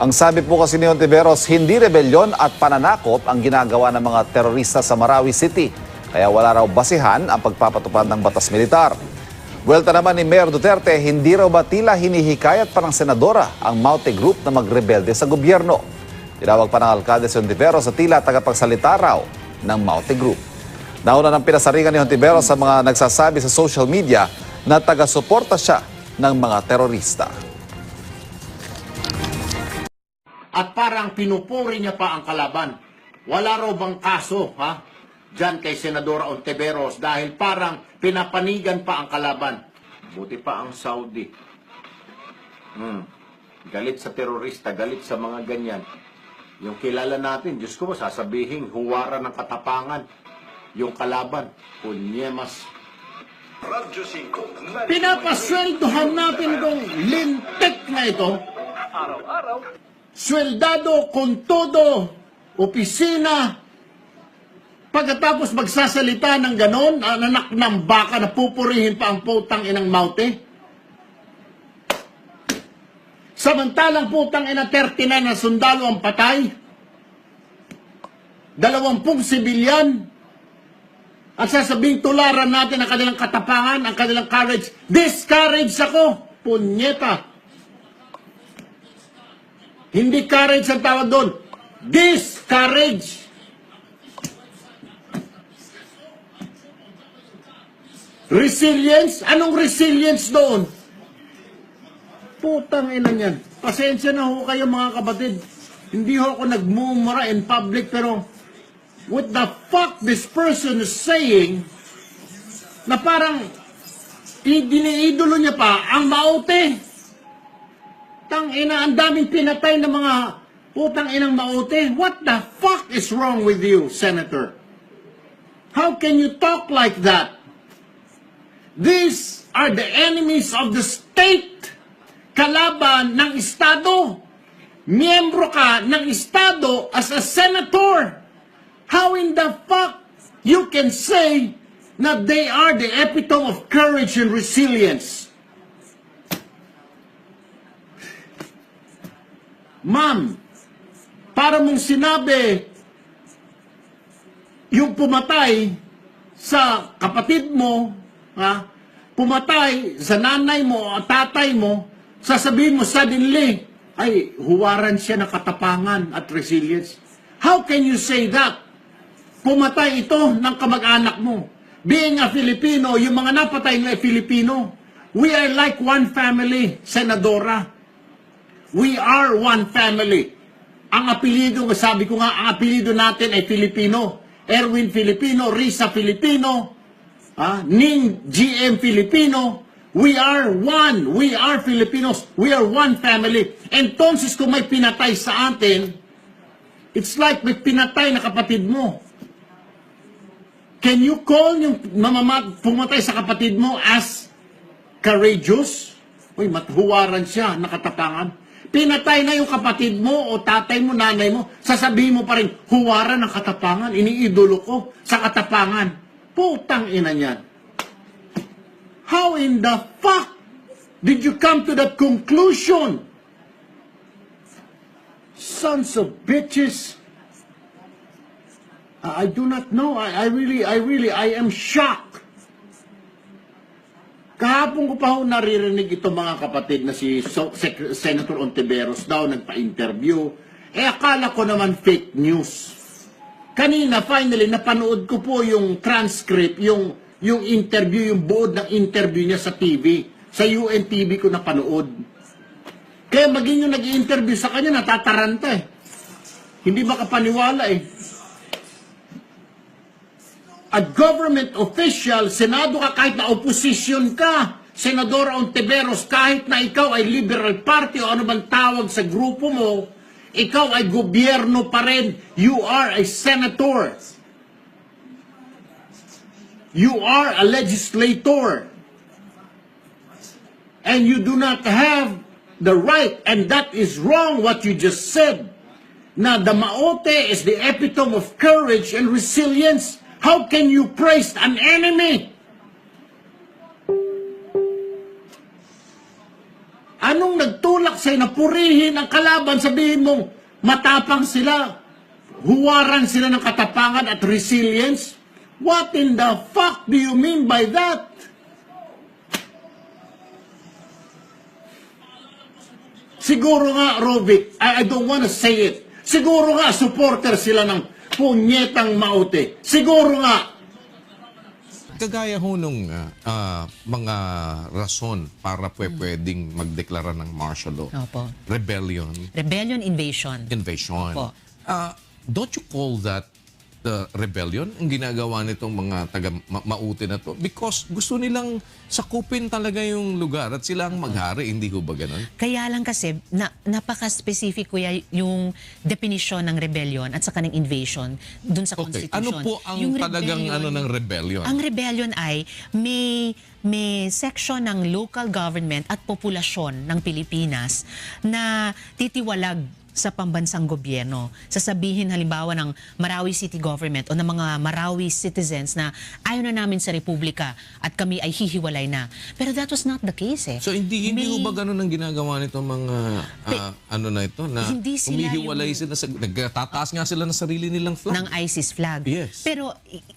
Ang sabi po kasi ni Ontiveros, hindi rebelyon at pananakop ang ginagawa ng mga terorista sa Marawi City. Kaya wala raw basihan ang pagpapatupad ng batas militar. Buwelta naman ni Mayor Duterte, hindi raw ba tila hinihikayat pa ng senadora ang Maute Group na magrebelde sa gobyerno. Tinawag pa ng alkalde si Ontiveros sa tila tagapagsalita raw ng Maute Group. Nauna ng pinasaringan ni Ontiveros sa mga nagsasabi sa social media na taga-suporta siya ng mga terorista. At parang pinupuri niya pa ang kalaban. Wala raw bang kaso, ha? Diyan kay Senadora Ontiveros dahil parang pinapanigan pa ang kalaban. Buti pa ang Saudi. Hmm. Galit sa terorista, galit sa mga ganyan. Yung kilala natin, Diyos ko, sasabihin, huwara ng katapangan. Yung kalaban, 5, Pinapasweldohan natin tong lintik na ito. araw-araw, Sweldado con todo, opisina. Pagkatapos magsasalita ng ganon, anak ng baka na pupurihin pa ang putang inang maute. Samantalang putang ina 39 na sundalo ang patay. Dalawampung sibilyan. At sasabing tularan natin ang kanilang katapangan, ang kanilang courage. Discourage ako, punyeta. Hindi courage ang tawag doon. Discourage. Resilience? Anong resilience doon? Putang ina niyan. Pasensya na ho kayo mga kapatid. Hindi ho ako nagmumura in public pero what the fuck this person is saying na parang idiniidolo niya pa ang maute. Tang ina, ang daming pinatay ng mga putang inang maute. What the fuck is wrong with you, Senator? How can you talk like that? These are the enemies of the state. Kalaban ng Estado. Miyembro ka ng Estado as a senator. How in the fuck you can say na they are the epitome of courage and resilience? Ma'am, para mong sinabi yung pumatay sa kapatid mo, ha? pumatay sa nanay mo at tatay mo, sasabihin mo suddenly, ay, huwaran siya ng katapangan at resilience. How can you say that? Pumatay ito ng kamag-anak mo. Being a Filipino, yung mga napatay nga Filipino. We are like one family, Senadora. We are one family. Ang apelido, sabi ko nga, ang apelido natin ay Filipino. Erwin Filipino, Risa Filipino, ah, Ning GM Filipino. We are one. We are Filipinos. We are one family. Entonces, kung may pinatay sa atin, it's like may pinatay na kapatid mo. Can you call yung mamama, pumatay sa kapatid mo as courageous? Uy, mathuwaran siya, nakatapangan. Pinatay na yung kapatid mo o tatay mo, nanay mo, sasabihin mo pa rin, huwaran ng katapangan, iniidolo ko sa katapangan. Putang ina niyan. How in the fuck did you come to that conclusion? Sons of bitches. I do not know. I, I really, I really, I am shocked. Kahapon ko pa ho naririnig ito mga kapatid na si Senator Ontiveros daw nagpa-interview. Eh akala ko naman fake news. Kanina finally napanood ko po yung transcript, yung yung interview, yung buod ng interview niya sa TV. Sa UNTV ko napanood. Kaya maging yung nag-interview sa kanya natataranta eh. Hindi makapaniwala eh at government official, senado ka kahit na opposition ka, Senadora Ontiveros, kahit na ikaw ay liberal party o ano bang tawag sa grupo mo, ikaw ay gobyerno pa rin. You are a senator. You are a legislator. And you do not have the right, and that is wrong what you just said, na the maote is the epitome of courage and resilience. How can you praise an enemy? Anong nagtulak sa'yo na purihin ang kalaban? Sabihin mong matapang sila. Huwaran sila ng katapangan at resilience. What in the fuck do you mean by that? Siguro nga, Rovic, I, I don't wanna say it. Siguro nga, supporter sila ng punyetang maute. Siguro nga, Kagaya ho nung ah, ah, mga rason para pwe pwedeng magdeklara ng martial law. Opo. Rebellion, Rebellion invasion. invasion. Opo. Ah, don't you call that the rebellion ang ginagawa nitong mga taga ma- maute na to? Because gusto nilang sakupin talaga yung lugar at sila ang maghari, hindi ho ba ganun? Kaya lang kasi, na, napaka-specific kuya yung definition ng rebellion at saka ng invasion dun sa Okay, Constitution. ano po ang Yung talagang ano ng rebellion? Ang rebellion ay may may section ng local government at populasyon ng Pilipinas na titiwalag sa pambansang gobyerno. Sasabihin halimbawa ng Marawi City Government o ng mga Marawi citizens na ayaw na namin sa Republika at kami ay hihiwalay na. Pero that was not the case eh. So hindi hindi May- ba ganun ang ginagawa nitong mga ah, ano na ito na Hindi sila humihiwalay yung- sila sa nagtataas nga sila ng sarili nilang flag. ng ISIS flag. Yes. Pero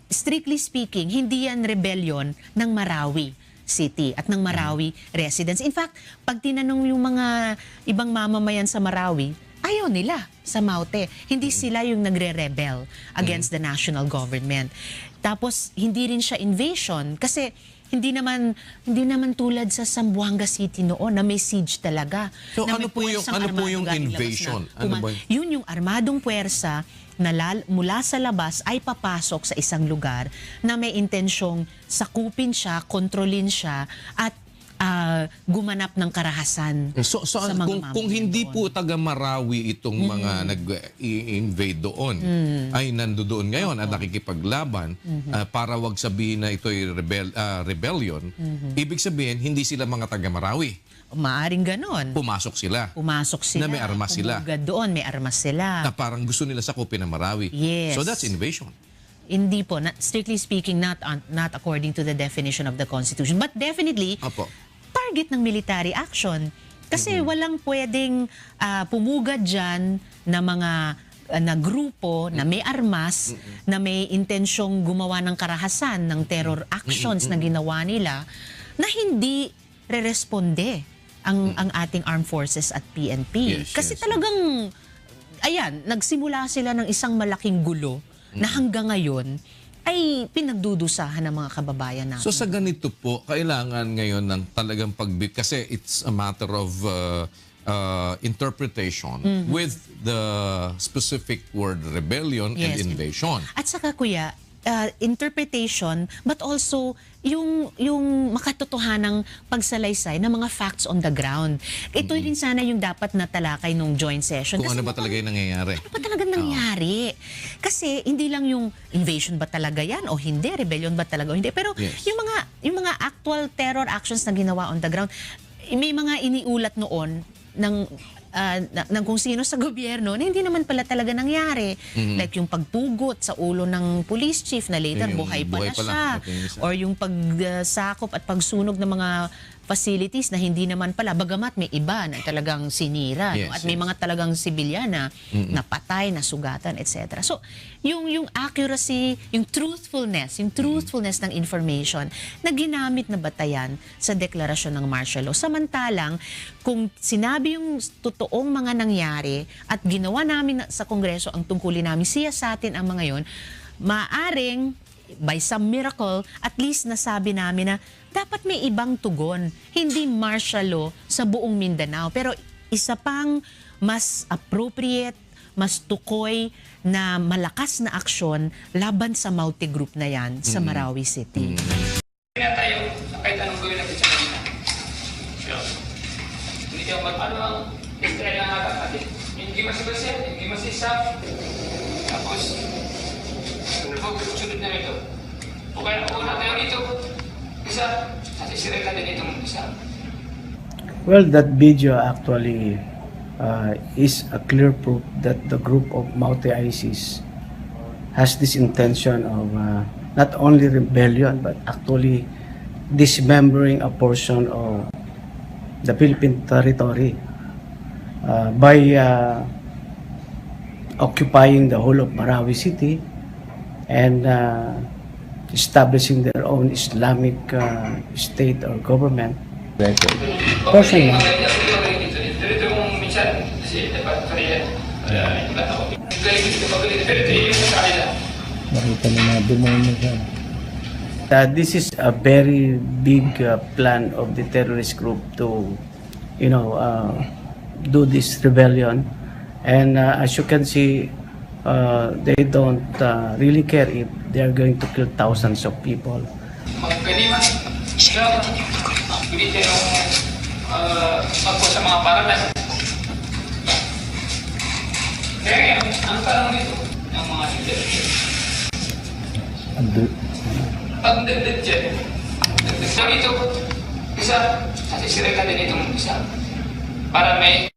strictly speaking, hindi yan rebellion ng Marawi City at ng Marawi residents. In fact, pag tinanong yung mga ibang mamamayan sa Marawi, ayaw nila sa Maute. Hindi sila yung nagre-rebel against the national government. Tapos hindi rin siya invasion kasi hindi naman hindi naman tulad sa Zamboanga City noon na may siege talaga. So, na ano po yung- ano po yung invasion? na Ano ba yun? yun yung armadong puwersa na lal- mula sa labas ay papasok sa isang lugar na may intensyong sakupin siya, kontrolin siya, at ah, gumanap ng karahasan So, so sa mga kung, kung hindi doon. po taga Marawi itong mga nag-invade doon, ay nandoon ngayon at nakikipaglaban ah, para wag sabihin na ito'y rebel, ah, rebellion, ibig sabihin hindi sila mga taga Marawi. Maaring ganon. Pumasok sila. Pumasok sila. Na may armas sila. doon, may armas sila. Na parang gusto nila sakupin ng Marawi. Yes. So that's invasion. Hindi po, not, strictly speaking, not, on- not according to the definition of the Constitution. But definitely, Apo. Target ng military action. Kasi walang pwedeng ah, pumugad dyan na mga ah, na grupo na may armas, na may intensyong gumawa ng karahasan ng terror actions na ginawa nila, na hindi re-responde ang, ang ating armed forces at PNP. Yes, Kasi yes. talagang, ayan, nagsimula sila ng isang malaking gulo na hanggang ngayon ay pinagdudusahan ng mga kababayan natin. So sa ganito po, kailangan ngayon ng talagang pagbi kasi it's a matter of uh, uh, interpretation Mm-hmm. with the specific word rebellion Yes. and invasion. At saka kuya, uh, interpretation but also yung yung makatotohanang pagsalaysay ng mga facts on the ground. Ito rin sana yung dapat na talakay nung joint session. Kung Kasi ano ba talaga yung nangyayari. ano ba talaga nangyari? Kasi hindi lang yung invasion ba talaga yan o hindi, rebellion ba talaga o hindi. Pero Yes. yung mga yung mga actual terror actions na ginawa on the ground, may mga iniulat noon ng na- ng kung sino sa gobyerno na hindi naman pala talaga nangyari. Like yung pagpugot sa ulo ng police chief na later Yung buhay buhay pala pala. siya. Okay. Or yung pagsakop at pagsunog ng mga facilities na hindi naman pala, bagamat may iba na talagang sinira. no? Yes, At may yes. mga talagang sibilyan na napatay, nasugatan, etc. So, yung, yung accuracy, yung truthfulness, yung truthfulness ng information na ginamit na batayan sa deklarasyon ng martial law. Samantalang, kung sinabi yung totoong mga nangyari at ginawa namin na- sa Kongreso ang tungkulin namin, siya sa atin ang mga yon, maaring by some miracle, at least nasabi namin na dapat may ibang tugon. Hindi martial law sa buong Mindanao. Pero isa pang mas appropriate, mas tukoy na malakas na aksyon laban sa Maute Group na yan sa Marawi City. na tayo sa kahit anong gawin natin sa kanila. Sure. Hindi tayo mag ano ang extra lang natin natin. Hindi masibasya, hindi masisa. Tapos, ano ba, sunod na ito. O kaya una tayo dito. Isa, sasisirin natin itong isa. Well, that video actually uh, is a clear proof that the group of Maute ISIS has this intention of uh, not only rebellion but actually dismembering a portion of the Philippine territory uh, by uh, occupying the whole of Marawi City and uh, establishing their own Islamic uh, state or government. Personally. Uh, this is a very big uh, plan of the terrorist group to, you know, uh, do this rebellion. And uh, as you can see, uh, they don't uh, really care if they are going to kill thousands of people. Uh, pag dagdag dyan, dagdag sa ito, isa, sasisirin natin itong isa, para may